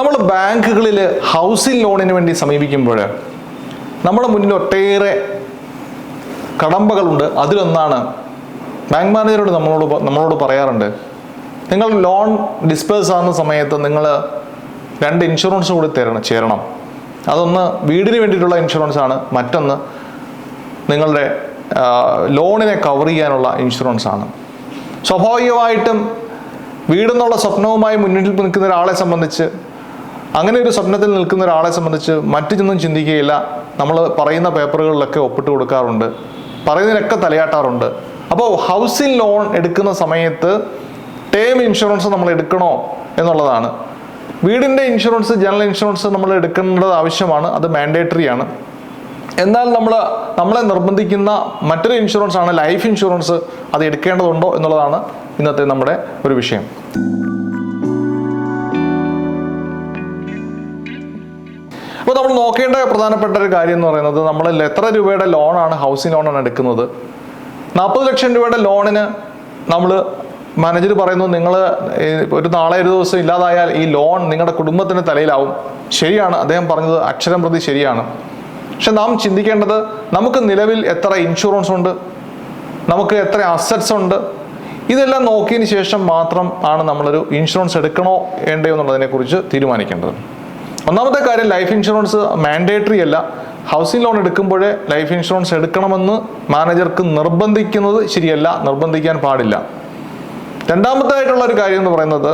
നമ്മൾ ബാങ്കുകളിൽ ഹൗസിംഗ് ലോണിന് വേണ്ടി സമീപിക്കുമ്പോൾ നമ്മുടെ മുന്നിൽ ഒട്ടേറെ കടമ്പകളുണ്ട്. അതിലൊന്നാണ് ബാങ്ക് മാനേജറോട് നമ്മളോട് നമ്മളോട് പറയാറുണ്ട് നിങ്ങൾ ലോൺ ഡിസ്പേഴ്സ് ആകുന്ന സമയത്ത് നിങ്ങൾ രണ്ട് ഇൻഷുറൻസ് കൂടി തരണം ചേരണം. അതൊന്ന് വീടിന് വേണ്ടിയിട്ടുള്ള ഇൻഷുറൻസ് ആണ്. മറ്റൊന്ന് നിങ്ങളുടെ ലോണിനെ കവർ ചെയ്യാനുള്ള ഇൻഷുറൻസ് ആണ്. സ്വാഭാവികമായിട്ടും വീടെന്നുള്ള സ്വപ്നവുമായി മുന്നിൽ നിൽക്കുന്ന ഒരാളെ സംബന്ധിച്ച് അങ്ങനെ ഒരു സ്വപ്നത്തിൽ നിൽക്കുന്ന ഒരാളെ സംബന്ധിച്ച് മറ്റൊന്നും ചിന്തിക്കുകയില്ല. നമ്മൾ പറയുന്ന പേപ്പറുകളിലൊക്കെ ഒപ്പിട്ട് കൊടുക്കാറുണ്ട്. പറയുന്നതിനൊക്കെ തലയാട്ടാറുണ്ട്. അപ്പോൾ ഹൗസിംഗ് ലോൺ എടുക്കുന്ന സമയത്ത് ടേം ഇൻഷുറൻസ് നമ്മൾ എടുക്കണോ എന്നുള്ളതാണ്. വീടിന്റെ ഇൻഷുറൻസ് ജനറൽ ഇൻഷുറൻസ് നമ്മൾ എടുക്കേണ്ടത് ആവശ്യമാണ്. അത് മാൻഡേറ്ററി ആണ്. എന്നാൽ നമ്മൾ നമ്മളെ നിർബന്ധിക്കുന്ന മറ്റൊരു ഇൻഷുറൻസ് ആണ് ലൈഫ് ഇൻഷുറൻസ് അത് എടുക്കേണ്ടതുണ്ടോ എന്നുള്ളതാണ് ഇന്നത്തെ നമ്മുടെ ഒരു വിഷയം. അപ്പോൾ നമ്മൾ നോക്കേണ്ട പ്രധാനപ്പെട്ട ഒരു കാര്യം എന്ന് പറയുന്നത് നമ്മൾ എത്ര രൂപയുടെ ലോണാണ് ഹൗസിംഗ് ലോണാണ് എടുക്കുന്നത്? നാൽപ്പത് ലക്ഷം രൂപയുടെ ലോണിന് നമ്മൾ മാനേജർ പറയുന്നു നിങ്ങൾ ഒരു നാളെ ഒരു ദിവസം ഇല്ലാതായാൽ ഈ ലോൺ നിങ്ങളുടെ കുടുംബത്തിന്റെ തലയിലാവും. ശരിയാണ്. അദ്ദേഹം പറഞ്ഞത് അക്ഷരം പ്രതി ശരിയാണ്. പക്ഷെ നാം ചിന്തിക്കേണ്ടത് നമുക്ക് നിലവിൽ എത്ര ഇൻഷുറൻസ് ഉണ്ട് നമുക്ക് എത്ര അസറ്റ്സ് ഉണ്ട് ഇതെല്ലാം നോക്കിയതിന് ശേഷം മാത്രം ആണ് നമ്മളൊരു ഇൻഷുറൻസ് എടുക്കണോ വേണ്ടയോ എന്നുള്ളതിനെക്കുറിച്ച് തീരുമാനിക്കേണ്ടത്. ഒന്നാമത്തെ കാര്യം ലൈഫ് ഇൻഷുറൻസ് മാൻഡേറ്ററി അല്ല. ഹൗസിംഗ് ലോൺ എടുക്കുമ്പോഴേ ലൈഫ് ഇൻഷുറൻസ് എടുക്കണമെന്ന് മാനേജർക്ക് നിർബന്ധിക്കുന്നത് ശരിയല്ല നിർബന്ധിക്കാൻ പാടില്ല. രണ്ടാമതായിട്ടുള്ള ഒരു കാര്യം എന്ന് പറയുന്നത്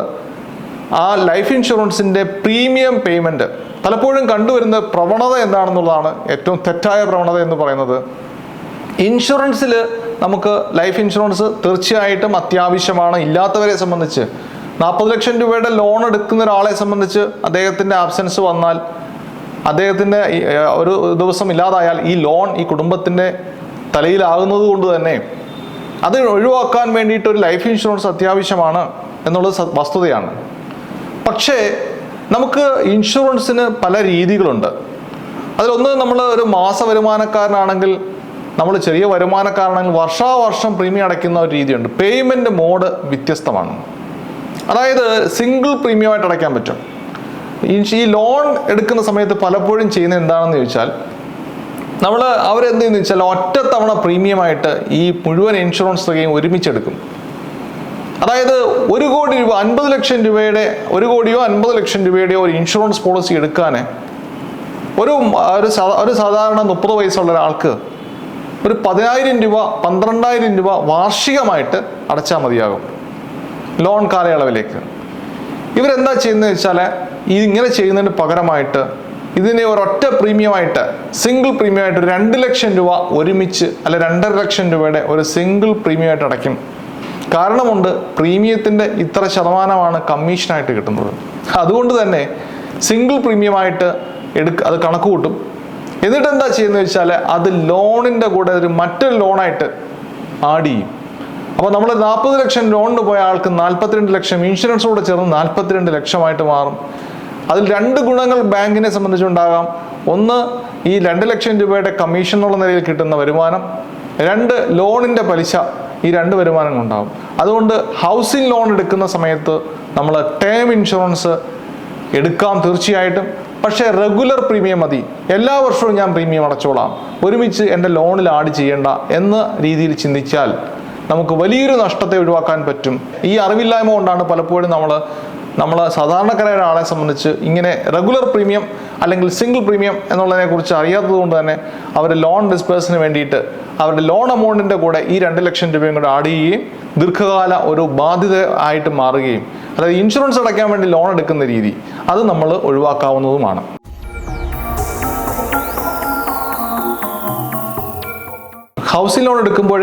ആ ലൈഫ് ഇൻഷുറൻസിന്റെ പ്രീമിയം പേയ്മെന്റ് പലപ്പോഴും കണ്ടുവരുന്ന പ്രവണത എന്താണെന്നുള്ളതാണ് ഏറ്റവും തെറ്റായ പ്രവണത എന്ന് പറയുന്നത്. ഇൻഷുറൻസിൽ നമുക്ക് ലൈഫ് ഇൻഷുറൻസ് തീർച്ചയായിട്ടും അത്യാവശ്യമാണ് ഇല്ലാത്തവരെ സംബന്ധിച്ച് നാൽപ്പത് ലക്ഷം രൂപയുടെ ലോൺ എടുക്കുന്ന ഒരാളെ സംബന്ധിച്ച് അദ്ദേഹത്തിന്റെ ആബ്സെൻസ് വന്നാൽ അദ്ദേഹത്തിന്റെ ഒരു ദിവസം ഇല്ലാതായാൽ ഈ ലോൺ ഈ കുടുംബത്തിന്റെ തലയിലാകുന്നത് കൊണ്ട് തന്നെ അത് ഒഴിവാക്കാൻ വേണ്ടിയിട്ട് ഒരു ലൈഫ് ഇൻഷുറൻസ് അത്യാവശ്യമാണ് എന്നുള്ളത് വസ്തുതയാണ്. പക്ഷേ നമുക്ക് ഇൻഷുറൻസിന് പല രീതികളുണ്ട്. അതിലൊന്ന് നമ്മൾ ഒരു മാസ വരുമാനക്കാരനാണെങ്കിൽ നമ്മൾ ചെറിയ വരുമാനക്കാരനാണെങ്കിൽ വർഷാവർഷം പ്രീമിയം അടയ്ക്കുന്ന ഒരു രീതിയുണ്ട്. പേയ്മെന്റ് മോഡ് വ്യത്യസ്തമാണ്. അതായത് സിംഗിൾ പ്രീമിയം ആയിട്ട് അടയ്ക്കാൻ പറ്റും. ഈ- ലോൺ എടുക്കുന്ന സമയത്ത് പലപ്പോഴും ചെയ്യുന്നത് എന്താണെന്ന് ചോദിച്ചാൽ നമ്മൾ അവരെന്ത് വെച്ചാൽ ഒറ്റത്തവണ പ്രീമിയമായിട്ട് ഈ മുഴുവൻ ഇൻഷുറൻസ് തുകയും ഒരുമിച്ചെടുക്കും. അതായത് ഒരു കോടി രൂപ അൻപത് ലക്ഷം രൂപയുടെ ഒരു കോടിയോ അൻപത് ലക്ഷം രൂപയുടെയോ ഒരു ഇൻഷുറൻസ് പോളിസി എടുക്കാൻ ഒരു ഒരു ഒരു സാധാരണ മുപ്പത് വയസ്സുള്ള ഒരാൾക്ക് ഒരു പതിനായിരം രൂപ പന്ത്രണ്ടായിരം രൂപ വാർഷികമായിട്ട് അടച്ചാൽ മതിയാകും. ലോൺ കാലയളവിലേക്ക്. ഇവരെന്താ ചെയ്യുന്നത് വെച്ചാൽ ഇങ്ങനെ ചെയ്യുന്നതിന് പകരമായിട്ട് ഇതിനെ ഒരൊറ്റ പ്രീമിയമായിട്ട് സിംഗിൾ പ്രീമിയമായിട്ട് രണ്ട് ലക്ഷം രൂപ ഒരുമിച്ച് അല്ല രണ്ടര ലക്ഷം രൂപയുടെ ഒരു സിംഗിൾ പ്രീമിയമായിട്ട് അടയ്ക്കും. കാരണമുണ്ട് പ്രീമിയത്തിന്റെ ഇത്ര ശതമാനമാണ് കമ്മീഷനായിട്ട് കിട്ടുന്നത്. അതുകൊണ്ട് തന്നെ സിംഗിൾ പ്രീമിയമായിട്ട് എടുക്ക അത് കണക്ക് കൂട്ടും. എന്നിട്ട് എന്താ ചെയ്യുന്നത് വെച്ചാൽ അത് ലോണിന്റെ കൂടെ ഒരു മറ്റൊരു ലോണായിട്ട് ആഡ് ചെയ്യും. അപ്പോൾ നമ്മൾ നാൽപ്പത് ലക്ഷം ലോണിന് പോയ ആൾക്ക് നാൽപ്പത്തിരണ്ട് ലക്ഷം ഇൻഷുറൻസോടെ ചേർന്ന് നാൽപ്പത്തിരണ്ട് ലക്ഷമായിട്ട് മാറും. അതിൽ രണ്ട് ഗുണങ്ങൾ ബാങ്കിനെ സംബന്ധിച്ചുണ്ടാകാം. ഒന്ന് ഈ രണ്ട് ലക്ഷം രൂപയുടെ കമ്മീഷൻ എന്നുള്ള നിലയിൽ കിട്ടുന്ന വരുമാനം. രണ്ട് ലോണിന്റെ പലിശ ഈ രണ്ട് വരുമാനങ്ങൾ ഉണ്ടാകും അതുകൊണ്ട് ഹൗസിംഗ് ലോൺ എടുക്കുന്ന സമയത്ത് നമ്മൾ ടേം ഇൻഷുറൻസ് എടുക്കാം തീർച്ചയായിട്ടും. പക്ഷേ റെഗുലർ പ്രീമിയം മതി. എല്ലാ വർഷവും ഞാൻ പ്രീമിയം അടച്ചോളാം. ഒരുമിച്ച് എന്റെ ലോണിൽ ആഡ് ചെയ്യേണ്ട എന്ന രീതിയിൽ ചിന്തിച്ചാൽ നമുക്ക് വലിയൊരു നഷ്ടത്തെ ഒഴിവാക്കാൻ പറ്റും. ഈ അറിവില്ലായ്മ കൊണ്ടാണ് പലപ്പോഴും നമ്മൾ നമ്മൾ സാധാരണക്കാരായ ആളെ സംബന്ധിച്ച് ഇങ്ങനെ റെഗുലർ പ്രീമിയം അല്ലെങ്കിൽ സിംഗിൾ പ്രീമിയം എന്നുള്ളതിനെ കുറിച്ച് അറിയാത്തത് കൊണ്ട് തന്നെ അവർ ലോൺ ഡിസ്പേഴ്സിന് വേണ്ടിയിട്ട് അവരുടെ ലോൺ എമൗണ്ടിന്റെ കൂടെ ഈ രണ്ട് ലക്ഷം രൂപയും കൂടെ ആഡ് ചെയ്യുകയും ദീർഘകാല ഒരു ബാധ്യത ആയിട്ട് മാറുകയും അതായത് ഇൻഷുറൻസ് അടയ്ക്കാൻ വേണ്ടി ലോൺ എടുക്കുന്ന രീതി അത് നമ്മൾ ഒഴിവാക്കാവുന്നതുമാണ്. ഹൗസിംഗ് ലോൺ എടുക്കുമ്പോൾ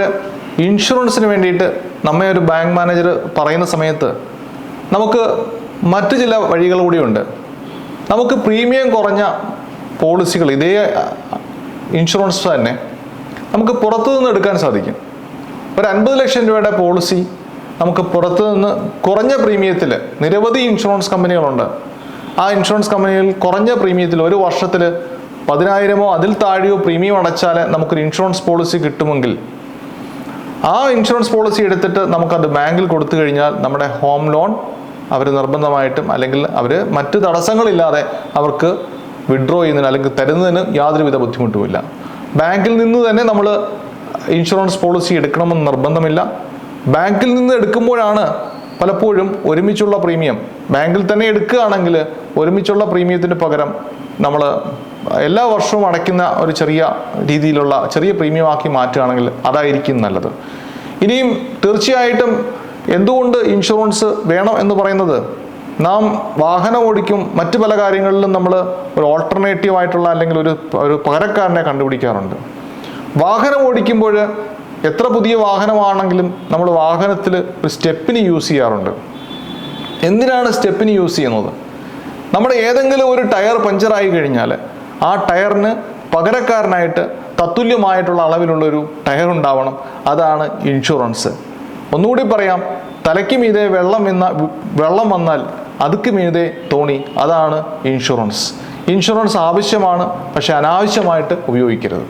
ഇൻഷുറൻസിന് വേണ്ടിയിട്ട് നമ്മെ ഒരു ബാങ്ക് മാനേജർ പറയുന്ന സമയത്ത് നമുക്ക് മറ്റു ചില വഴികൾ കൂടിയുണ്ട് നമുക്ക് പ്രീമിയം കുറഞ്ഞ പോളിസികൾ ഇതേ ഇൻഷുറൻസ് തന്നെ നമുക്ക് പുറത്തു നിന്ന് എടുക്കാൻ സാധിക്കും. ഒരു അൻപത് ലക്ഷം രൂപയുടെ പോളിസി നമുക്ക് പുറത്തു നിന്ന് കുറഞ്ഞ പ്രീമിയത്തിൽ നിരവധി ഇൻഷുറൻസ് കമ്പനികളുണ്ട് ആ ഇൻഷുറൻസ് കമ്പനിയിൽ കുറഞ്ഞ പ്രീമിയത്തിൽ ഒരു വർഷത്തിൽ പതിനായിരമോ അതിൽ താഴെയോ പ്രീമിയം അടച്ചാൽ നമുക്കൊരു ഇൻഷുറൻസ് പോളിസി കിട്ടുമെങ്കിൽ ആ ഇൻഷുറൻസ് പോളിസി എടുത്തിട്ട് നമുക്കത് ബാങ്കിൽ കൊടുത്തു കഴിഞ്ഞാൽ നമ്മുടെ ഹോം ലോൺ അവർ നിർബന്ധമായിട്ടും അല്ലെങ്കിൽ അവർ മറ്റു തടസ്സങ്ങളില്ലാതെ അവർക്ക് വിഡ്രോ ചെയ്യുന്നതിന് അല്ലെങ്കിൽ തരുന്നതിന് യാതൊരുവിധ ബുദ്ധിമുട്ടുമില്ല. ബാങ്കിൽ നിന്ന് തന്നെ നമ്മൾ ഇൻഷുറൻസ് പോളിസി എടുക്കണമെന്ന് നിർബന്ധമില്ല. ബാങ്കിൽ നിന്ന് എടുക്കുമ്പോഴാണ് പലപ്പോഴും ഒരുമിച്ചുള്ള പ്രീമിയം ബാങ്കിൽ തന്നെ എടുക്കുകയാണെങ്കിൽ ഒരുമിച്ചുള്ള പ്രീമിയത്തിന് പകരം നമ്മൾ എല്ലാ വർഷവും അടയ്ക്കുന്ന ഒരു ചെറിയ രീതിയിലുള്ള ചെറിയ പ്രീമിയം ആക്കി മാറ്റുകയാണെങ്കിൽ അതായിരിക്കും നല്ലത്. ഇനിയും തീർച്ചയായിട്ടും എന്തുകൊണ്ട് ഇൻഷുറൻസ് വേണം എന്ന് പറയുന്നത്? നാം വാഹനം ഓടിക്കും മറ്റു പല കാര്യങ്ങളിലും നമ്മൾ ഒരു ഓൾട്ടർനേറ്റീവ് ആയിട്ടുള്ള അല്ലെങ്കിൽ ഒരു ഒരു പകരക്കാരനെ കണ്ടുപിടിക്കാറുണ്ട്. വാഹനം ഓടിക്കുമ്പോൾ എത്ര പുതിയ വാഹനമാണെങ്കിലും നമ്മൾ വാഹനത്തിൽ ഒരു സ്റ്റെപ്പിന് യൂസ് ചെയ്യാറുണ്ട്. എന്തിനാണ് സ്റ്റെപ്പിന് യൂസ് ചെയ്യുന്നത്? നമ്മുടെ ഏതെങ്കിലും ഒരു ടയർ പഞ്ചറായി കഴിഞ്ഞാൽ ആ ടയറിന് പകരക്കാരനായിട്ട് തത്തുല്യമായിട്ടുള്ള അളവിലുള്ള ഒരു ടയർ ഉണ്ടാവണം അതാണ് ഇൻഷുറൻസ്. ഒന്നുകൂടി പറയാം തലയ്ക്ക് മീതെ വെള്ളം എന്ന വെള്ളം വന്നാൽ അതുക്ക് മീതെ തോണി അതാണ് ഇൻഷുറൻസ്. ഇൻഷുറൻസ് ആവശ്യമാണ് പക്ഷെ അനാവശ്യമായിട്ട് ഉപയോഗിക്കരുത്.